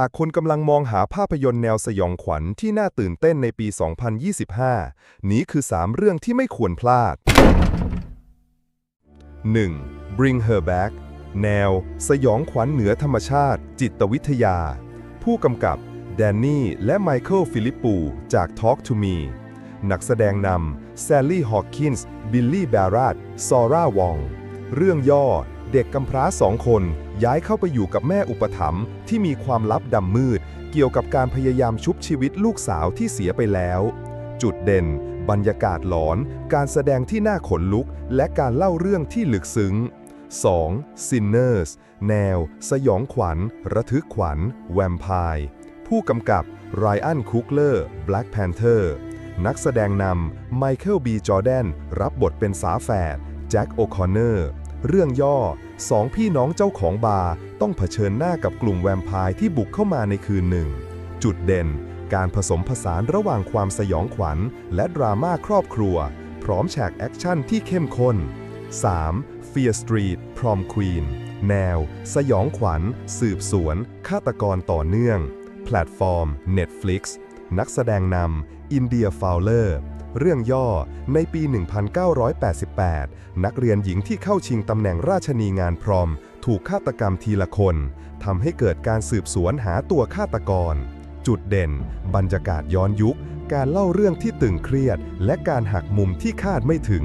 หากคนกำลังมองหาภาพยนตร์แนวสยองขวัญที่น่าตื่นเต้นในปี 2025 นี้คือ 3 เรื่องที่ไม่ควรพลาด 1. Bring Her Back แนว สยองขวัญเหนือธรรมชาติ จิตวิทยา ผู้กำกับแดนนี่และไมเคิลฟิลิปปู จาก Talk to Me นักแสดงนำแซลลี่ ฮอ w กินส์ บิลลี่ แบรัตซอร่าวอง เรื่องย่อ เด็กกำพร้าสองคนย้ายเข้าไปอยู่กับแม่อุปถัมภ์ที่มีความลับดำมืด เกี่ยวกับการพยายามชุบชีวิตลูกสาวที่เสียไปแล้ว จุดเด่น บรรยากาศหลอน การแสดงที่น่าขนลุก และการเล่าเรื่องที่ลึกซึ้ง 2. Sinners แนว สยองขวัญ ระทึกขวัญ แวมไพร์ผู้กำกับไรอันคุกเลอร์ Black Panther นักแสดงนำไมเคิลบีจอร์แดน รับบทเป็นสาแฝดแจ็คโอคอนเนอร์ เรื่องย่อสองพี่น้องเจ้าของบาร์ต้องเผชิญหน้ากับกลุ่มแวมไพร์ที่บุกเข้ามาในคืนหนึ่ง จุดเด่น การผสมผสานระหว่างความสยองขวัญ และดราม่าครอบครัว พร้อมฉากแอคชั่นที่เข้มข้น 3. Fear Street Prom Queen แนว สยองขวัญ สืบสวน ฆาตกรต่อเนื่อง แพลตฟอร์ม Netflix นักแสดงนำอินเดียฟาวเลอร์ เรื่องย่อ ในปี 1988 นักเรียนหญิงที่เข้าชิงตำแหน่งราชนีงานพรอม ถูกฆาตกรรมทีละคน ทำให้เกิดการสืบสวนหาตัวฆาตกร จุดเด่น บรรยากาศย้อนยุค การเล่าเรื่องที่ตึงเครียด และการหักมุมที่คาดไม่ถึง